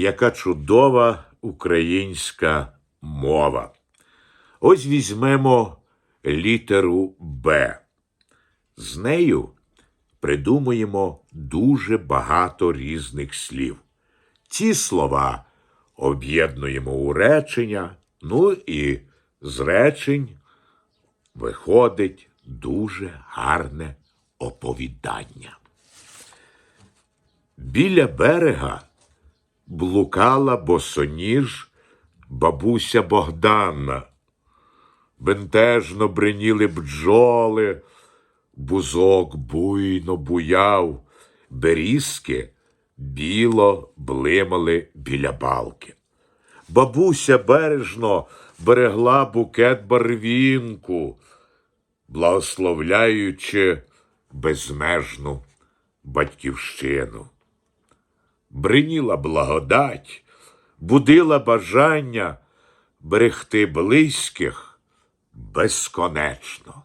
яка чудова українська мова. Ось візьмемо літеру Б. З нею придумуємо дуже багато різних слів. Ці слова об'єднуємо у речення, ну і з речень виходить дуже гарне оповідання. Біля берега блукала босоніж бабуся Богдана. Бентежно бриніли бджоли, бузок буйно буяв, берізки біло блимали біля балки. Бабуся бережно берегла букет барвінку, благословляючи безмежну батьківщину. Бриніла благодать, будила бажання берегти близьких безконечно.